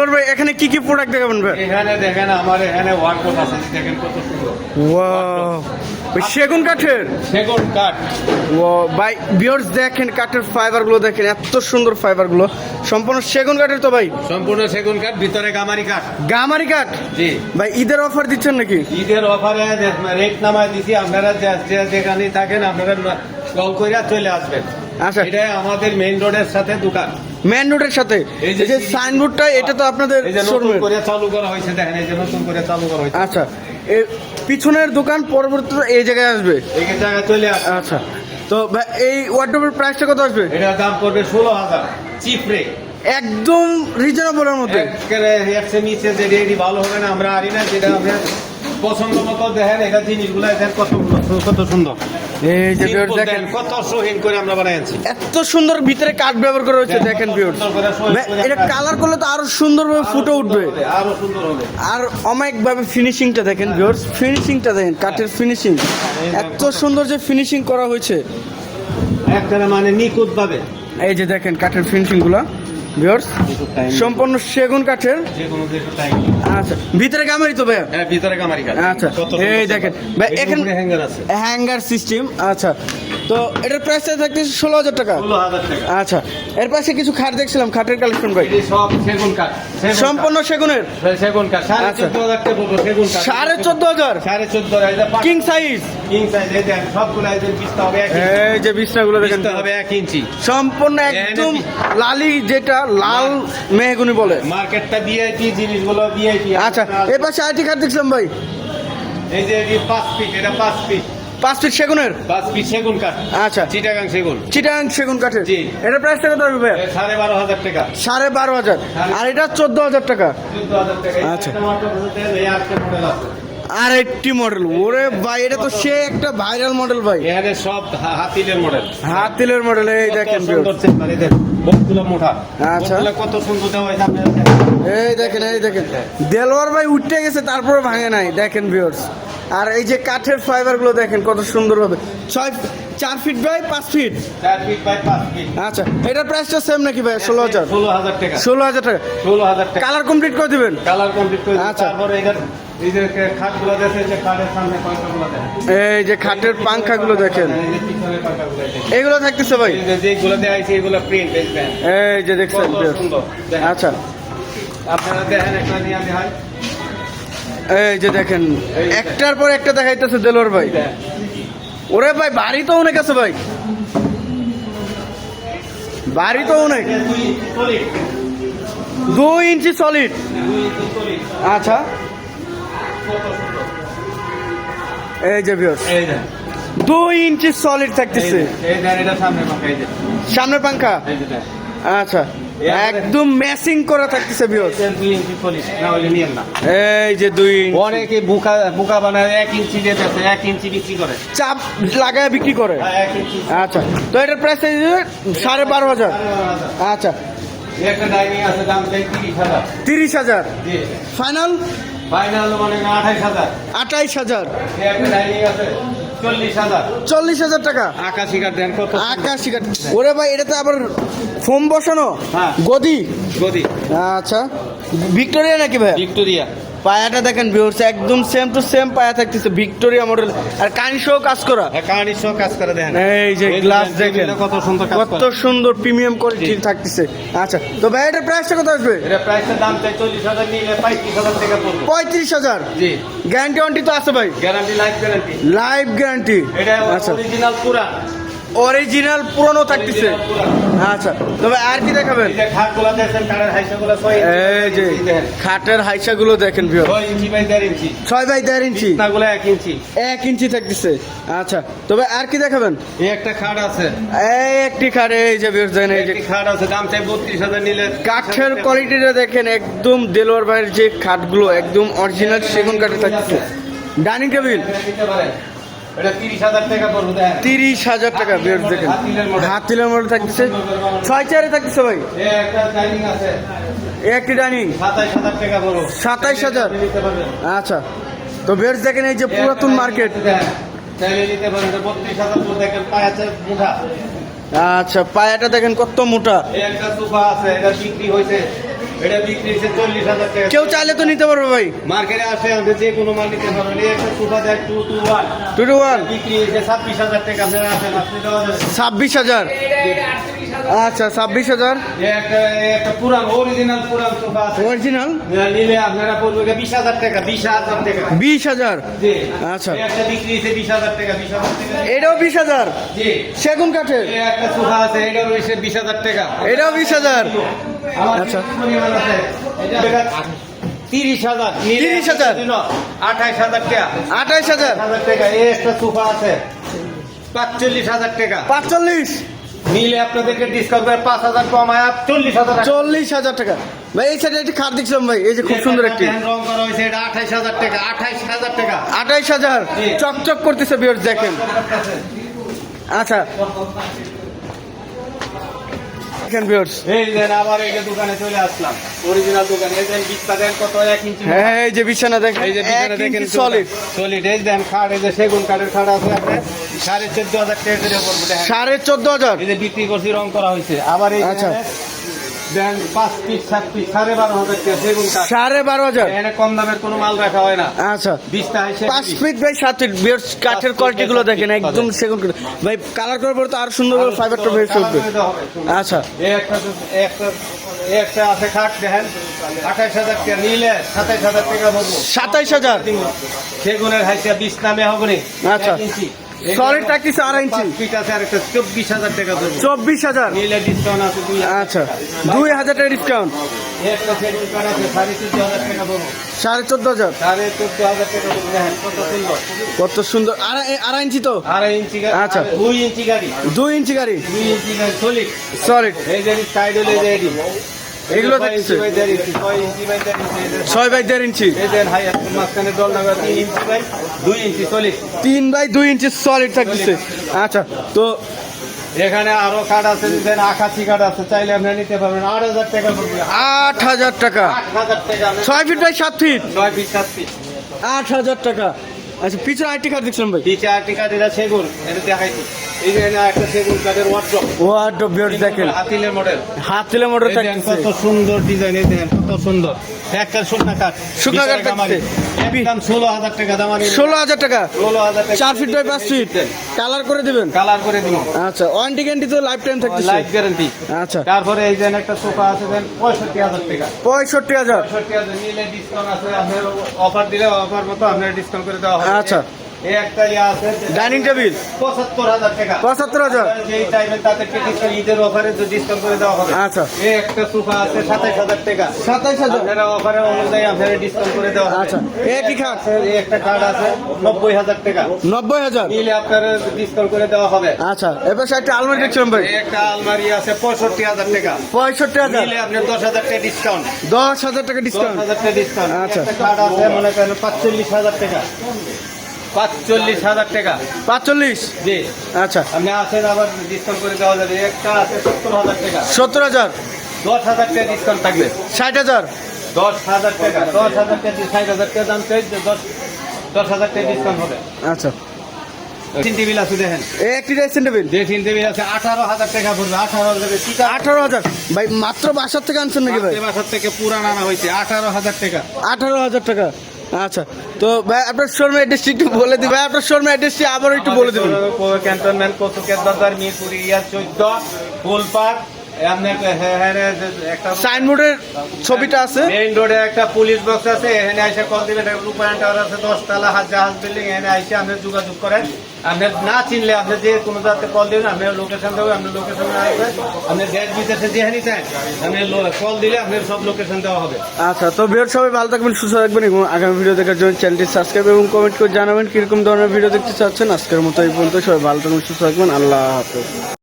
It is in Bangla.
দেলোয়ার ভাই এখানে কি কি প্রোডাক্ট দেখাবেন ভাই? এখানে দেখেন আমার এখানে ওয়ার্কআউট আছে দেখেন কত সুন্দর। ওয়াও সেগুন কাঠের? সেগুন কাঠ। ও ভাই বিয়ার্স দেখেন কাঠের ফাইবারগুলো দেখেন এত সুন্দর ফাইবারগুলো সম্পূর্ণ সেগুন কাঠের তো ভাই? সম্পূর্ণ সেগুন কাঠ ভিতরে গামারি কাঠ। গামারি কাঠ? জি। ভাই ঈদের অফার দিচ্ছেন নাকি? ঈদের অফারে রেট নামায় দিছি আপনারা যে- যে যেখানে থাকেন আপনারা কল করে চলে আসবেন। আচ্ছা। এটা আমাদের মেইন রোডের সাথে দোকান। মেন রোডের সাথে। এই যে সাইনবোর্ডটা এটা তো আপনাদের নতুন করে চালু করা হয়েছে দেখেন এই যে নতুন করে চালু করা হয়েছে। আচ্ছা। পিছনের দোকান পরবর্তীতে এই জায়গায় আসবে? এই জায়গায় চলে আসে আচ্ছা। তো এই ওয়ার্ডরোবের প্রাইসটা কত আসবে? এটা দাম পড়বে ষোলো হাজার চিপ রেট একদম রিজনেবলের মধ্যে। চেয়ে নিচে যে রেডি ভালো হবে না আমরা আনি না যেটা আমরা পছন্দ মতো দেখেন এটা জিনিসগুলো দেখেন কত কত সুন্দর। দেখেন। কত করে আমরা বানাইছি এত সুন্দর ভিতরে কাঠ ব্যবহার করা হয়েছে দেখেন এটা কালার করলে তো আরও সুন্দরভাবে ফুটে উঠবে। আরও সুন্দর হবে। আর অমায়িক ফিনিশিংটা দেখেন ফিনিশিংটা দেখেন কাঠের ফিনিশিং এত সুন্দর যে ফিনিশিং করা হয়েছে। মানে এই যে দেখেন কাঠের সম্পূর্ণ সেগুন কাঠের। যে কোনো আচ্ছা ভিতরে গামারি তো ভাইয়া? হ্যাঁ ভিতরে কামারি কাজ আচ্ছা এই দেখেন ভাই এখানে হ্যাঙ্গার আছে। হ্যাঙ্গার সিস্টেম আচ্ছা। তো এটার প্রাইসটা থাকতে ষোলো হাজার টাকা? আচ্ছা এর পাশে কিছু খাট দেখছিলাম খাটের কালেকশন ভাই। সব সেগুন কাঠ সম্পূর্ণ সেগুনের? সেগুন কাঠ। সাড়ে আচ্ছা। চোদ্দ হাজার সেগুন সাড়ে চোদ্দ হাজার? কিং সাইজ কিং সাইজ এই দেখেন সবগুলো এই যে বিছনাগুলো দেখেন। হবে এক ইঞ্চি। সম্পূর্ণ একদম লালি যেটা লাল মেহগুনি বলে। মার্কেটটা ভিআইপি জিনিসগুলো ভিআইপি আচ্ছা এর পাশে আইটি খাট দেখছিলাম ভাই? এই যে এই পাঁচ ফিট এটা পাঁচ ফিট পাঁচ ফিট সেগুনের? পাঁচ ফিট সেগুন কাঠ। আচ্ছা। চিটাগাং সেগুন। চিটাং সেগুন কাঠের? জি। এটার প্রাইসটা কত হবে ভাই এ সাড়ে বারো হাজার টাকা। সাড়ে বারো হাজার। আর এটা চোদ্দ হাজার টাকা। চোদ্দ হাজার টাকা। আচ্ছা। এটা আর একটি মডেল ওরে ভাই এটা তো সে একটা ভাইরাল মডেল ভাই। এখানে সব হাতিলের মডেল হাত তিলের মডেল এই দেখেন সুন্দর চেম্বার দেখেন। আচ্ছা। কত সুন্দর। এই দেখেন এই দেখেন। দেলোয়ার ভাই উঠতে গেছে তারপরে ভাঙে নাই। দেখেন ভিউয়ার্স আর এই যে কাঠের ফাইবারগুলো দেখেন কত সুন্দর হবে ছয় চার ফিট বাই পাঁচ ফিট চার ফিট বাই পাঁচ ফিট আচ্ছা এটার প্রাইসটা সেম নাকি ভাই? ষোলো হাজার। ষোলো হাজার টাকা। ষোলো হাজার টাকা। ষোলো হাজার টাকা। কালার কমপ্লিট করে দিবেন? কালার কমপ্লিট করে আচ্ছা। তারপরে এটার এই যে খাটগুলো দেখেন যে খাটের সামনে পাঙ্খাগুলো দেখেন। এই যে খাটের পাংখাগুলো দেখেন। এই যে পিছনের পাঙ্খাগুলো দেখেন। এগুলো থাকতেছে ভাই? এই যে যেগুলো দেওয়া হয়েছে এগুলো প্রিন্ট এই যে দেখছেন। আচ্ছা। আপনারা দেখেন একটা নিয়ে আমি এই যে দেখেন একটার পর একটা দেখাইতেছে দেলোর ভাই। ওরে ভাই বাড়ি তো অনেক আছে ভাই। বাড়ি তো অনেক। দুই ইঞ্চি সলিড। আচ্ছা। এই যে ভিউয়ার্স এই যে, দুই ইঞ্চি সলিড থাকতেছে। সামনে পাঙ্খা। আচ্ছা একদম ম্যাচিং করা থাকতেছে ভিউয়ার্স। এই যে দুই ইঞ্চি। অনেকে বুকা বুকা বানায় এক ইঞ্চি এক ইঞ্চি বিক্রি করে। চাপ লাগায় বিক্রি করে। হ্যাঁ, আচ্ছা তো এটার প্রাইস সাড়ে বারো হাজার। আচ্ছা। তিরিশ হাজার। ফাইনাল ফাইনাল মানে আঠাইশ হাজার। আঠাইশ হাজার। এই একটা ডাইনিং আছে চল্লিশ হাজার। চল্লিশ হাজার টাকা? আকাশি কাঠ দেন কত? আকাশি কাঠ ওরে ভাই এটাতে আবার ফোম বসানো? হ্যাঁ। গদি? গদি। আচ্ছা। ভিক্টোরিয়া নাকি ভাই? ভিক্টোরিয়া। পায়াটা দেখেন ভিউর্স একদম সেম টু সেম পায়া থাকতেছে ভিক্টোরিয়া মডেল আর কানিসও কাজ করা। কাহানির সহ কাজ করা দেন এই যে গ্লাস দেখেন, দেখেন। কত সুন্দর কত সুন্দর প্রিমিয়াম কোয়ালিটি। থাকতেছে। আচ্ছা তো ভাই এটার প্রাইসটা কত আসবে? এটা প্রাইসের দাম চাই চল্লিশ হাজার নিলে পঁয়ত্রিশ হাজার টাকা পড়বে। পঁয়ত্রিশ হাজার? জি। গ্যারান্টি ওয়ারেন্টি তো আছে ভাই। Guarantee life guarantee live guarantee এটা আচ্ছা। অরিজিনাল পুরা অরিজিনাল পুরনো থাকতেছে। আচ্ছা তবে আর কি দেখাবেন? এই যে কাঠের হাইসাগুলো দেখেন। খাটের হাইসা গুলো দেখেন ভিউ ছয় বাই দেড় ইঞ্চি। এক ইঞ্চি। এক ইঞ্চি থাকতেছে। আচ্ছা তবে আর কি দেখাবেন? এই একটা খাট আছে। এই একটি খাট এই যে ভিউজ দেন এই যে খাট আছে দাম চাই বত্রিশ হাজার নিলে কাঠের কোয়ালিটিটা দেখেন একদম দেলোয়ার ভাইয়ের যে খাটগুলো একদম অরিজিনাল সেগুন কাঠে থাকতেছে। Dining table? তিরিশ হাজার টাকা পড়বে দেখেন। হাতিলের মডেল থাকতেছে। ছয় চারে থাকতেছে ভাই। একটা ডাইনিং সাতাইশ হাজার টাকা পড়ো 27,000 নিতে পারবেন। আচ্ছা। তো বেশ দেখেন এই যে পুরাতন মার্কেট আচ্ছা পায়াটা দেখেন কত মোটা। একটা সোফা আছে এটা বিক্রি হয়েছে এটা বিক্রি হচ্ছে চল্লিশ হাজার টাকা। কেউ চাইলে তো নিতে পারবে ভাই। মার্কেটে আসে আমাদের যে কোনো মাল নিতে পারবেন এই একটা সোফা দেয় two two one two two one বিক্রি হয়েছে ছাব্বিশ হাজার টাকা। আপনারা আসেন আপনি দেওয়া যাবে। ছাব্বিশ হাজার? আচ্ছা ছাব্বিশ হাজার? একটা একটা পুরান অরিজিনাল পুরান সোফা আছে। অরিজিনাল নিলে আপনারা পড়বে বিশ হাজার টাকা বিশ হাজার টাকা। বিশ হাজার? আচ্ছা। একটা বিক্রি হয়েছে বিশ হাজার টাকা বিশ হাজার টাকা। এটাও বিশ হাজার? সেগুন কাঠের? একটা সোফা আছে এটা রয়েছে বিশ হাজার টাকা। এটাও বিশ হাজার? আচ্ছা। তিরিশ হাজার। 30,000 আঠাইশ হাজার টাকা। আঠাইশ হাজার? হাজার টাকা। এই একটা সোফা আছে। পাঁচচল্লিশ হাজার টাকা। পাঁচচল্লিশ? নিলে আপনাদেরকে ডিসকাউন্ট করে পাঁচ হাজার কমায় চল্লিশ হাজার টাকা। চল্লিশ হাজার টাকা। ভাই এই সাইডে একটি খাট দেখছিলাম ভাই এই যে খুব সুন্দর একটি। রং করা হয়েছে এটা আঠাইশ হাজার টাকা আঠাইশ হাজার টাকা। আঠাইশ হাজার। চকচক করতেছে বিয়ার দেখেন। আচ্ছা। দেখেন বিয়ার্স এই দেন আবার এই যে দোকানে চলে আসলাম। অরিজিনাল দোকানে। এই দেন বিছটা দেন কত? ইঞ্চি হ্যাঁ এই যে বিছানা দেখেন। এই যে বিছানা দেখেন সলিড সলিড এই দেন খাট এই যে সেগুন কাঠের খাট আছে সাড়ে চোদ্দ হাজার টাকা করে পড়বে সাড়ে চোদ্দ হাজার। এই যে বিক্রি করছি রং করা হয়েছে। আবার এই আচ্ছা। দেন পাঁচ পিস সাত পিস সাড়ে বারো হাজার সেগুন সাড়ে বারো হাজার? এখানে কম দামের কোনো মাল রাখা হয় না। আচ্ছা। বিশটা পাঁচ ফিট বাই সাত ফিট কাঠের কোয়ালিটি গুলো দেখেন একদম। সেগুন ভাই কালার করার পর তো আর সুন্দর ফাইবারটা বের উঠবে আচ্ছা। একটা একটা একটা আছে খাট দেখেন। আঠাইশ হাজার টাকা নিলে সাতাইশ হাজার টাকা সাতাইশ হাজার? সেগুনের হাইসা বিশ নামে হবেনি আচ্ছা। সলিড থাকতেছে আড়াই ইঞ্চি ফিট আছে আর একটা চব্বিশ হাজার টাকা চব্বিশ হাজার? নিলে ডিসকাউন্ট আছে দুই হাজার আচ্ছা টাকা। দুই হাজার টাকা ডিসকাউন্ট সাড়ে চোদ্দ হাজার? কত সুন্দর। আড়াই ইঞ্চি তো? আড়াই ইঞ্চি আচ্ছা। দুই ইঞ্চি গাড়ি। দুই ইঞ্চি গাড়ি? দুই ইঞ্চি গাড়ি সলিড সলিড এই যে সাইড হলে এগুলো ইঞ্চি, ছয় বাই দেড় ইঞ্চি, মাঝখানে নাগা তিন ইঞ্চি বাই দুই ইঞ্চি সলিড তিন বাই দুই ইঞ্চি সলিড থাকতেছে। আচ্ছা তো এখানে আরও কার্ড আছে দেন আকাশি কার্ড আছে চাইলে আপনি নিতে পারবেন। আট হাজার টাকা পড়বে আট হাজার টাকা। আট হাজার টাকা ছয় ফিট বাই সাত ফিট ছয় পিস সাত পিস আট হাজার টাকা। আচ্ছা পিছনে আরেকটি কার্ড দেখছিলাম ভাই। পিছনে আরেকটি কার্ড এটা সেগুন এটা দেখাইছি। এই যে একটা সেগুন কার্ডের ওয়ার্ড্রপ ওয়ার্ড বিয়ার দেখেন। হাতিলের মডেল হাতিলের মডেল কত সুন্দর ডিজাইন এই দেখেন কত সুন্দর। শুকনা কাঠ। থাকছে। ষোলো হাজার টাকা দামানি ষোলো হাজার টাকা? চার ফিট বাই পাঁচ ফিট কালার করে দিবেন? কালার করে দিব আচ্ছা ওয়ারেন্টি গ্যারান্টি তো লাইফ টাইম থাকতেছে। লাইফ গ্যারান্টি আচ্ছা। তারপরে এই যে একটা সোফা আছে দেন পঁয়ষট্টি হাজার টাকা। পঁয়ষট্টি হাজার। পঁয়ষট্টি হাজার নিলে ডিসকাউন্ট আছে আপনার অফার দিলে অফার মতো আপনার ডিসকাউন্ট করে দেওয়া হবে। আচ্ছা। এই একটা ইয়ে আছে ডাইনিং টেবিল পঁচাত্তর হাজার টাকা। পঁচাত্তর হাজার? যেই টাইমে তাদেরকে ডিসকাউন্ট ঈদের অফারে ডিসকাউন্ট করে দেওয়া হবে। আচ্ছা। এই একটা সোফা আছে সাতাইশ হাজার টাকা। সাতাইশ হাজার? আপনারা অফারের অনুযায়ী আপনারা ডিসকাউন্ট করে দেওয়া আচ্ছা। এ কি খাট এই একটা কার্ড আছে নব্বই হাজার টাকা। নব্বই হাজার? নিলে আপনারা ডিসকাউন্ট করে দেওয়া হবে। আচ্ছা। এবার একটা আলমারি দেখছিলাম ভাই। একটা আলমারি আছে পঁয়ষট্টি হাজার টাকা। পঁয়ষট্টি হাজার? নিলে আপনার দশ হাজার টাকা ডিসকাউন্ট দশ হাজার টাকা দশ ডিসকাউন্ট হাজার টাকা ডিসকাউন্ট আচ্ছা। একটা আছে মনে করেন পাঁচচল্লিশ হাজার টাকা। পাঁচচল্লিশ হাজার টাকা। পাঁচচল্লিশ? জি। আচ্ছা। আপনি আসেন আবার ডিসকাউন্ট করে দেওয়া যাবে। একটা আছে সত্তর হাজার টাকা। সত্তর হাজার? দশ হাজার টাকা ডিসকাউন্ট থাকবে। ষাট হাজার? দশ হাজার টাকা দশ হাজার টাকা ষাট হাজার টাকা দাম চাই দশ দশ হাজার টাকা ডিসকাউন্ট হবে। আচ্ছা। টেবিল আছে দেখেন। একটি ড্রেসিং টেবিল? তিন টেবিল আছে। আঠারো হাজার টাকা পড়বে। আঠারো হাজার টাকা। আঠারো হাজার? ভাই মাত্র বাসার থেকে আনছেন নাকি ভাই? বাসার থেকে পুরান আনা হয়েছে। আঠারো হাজার টাকা। আঠারো হাজার টাকা। আচ্ছা তো ভাই, আপনার শোরুমের অ্যাড্রেসটি একটু বলে দিবেন ভাই, আপনার শোরুমের অ্যাড্রেসটি আবার একটু বলে দেবেন। ক্যান্টনমেন্ট কচুকের বাজার মিরপুর ইয়ার চোদ্দ, ফুলপাড় সাইনবোর্ডের ছবিটা আছে। মেইন রোডে একটা পুলিশ বক্স আছে এখানে এসে কল দিবেন রূপায়ণ টাওয়ার আছে দশতলা হাজ জাহাজ বিল্ডিং এখানে এসে আপনি যোগাযোগ করেন। আপনি না চিনলে আপনি যে কোনো জায়গাতে কল দিবেন আপনি লোকেশন আপনি লোকেশন আসবেন আপনি দেশ বিদেশে যেখানে চান আপনি কল দিলে আপনার সব লোকেশন দেওয়া হবে। আচ্ছা তো সবাই ভালো থাকবেন সুস্থ থাকবেন এবং আগামী ভিডিও দেখার জন্য চ্যানেলটি সাবস্ক্রাইব এবং কমেন্ট করে জানাবেন কীরকম ধরনের ভিডিও দেখতে চাচ্ছেন। আজকের মতো এই পর্যন্ত সবাই ভালো থাকবেন সুস্থ থাকবেন আল্লাহ হাফেজ।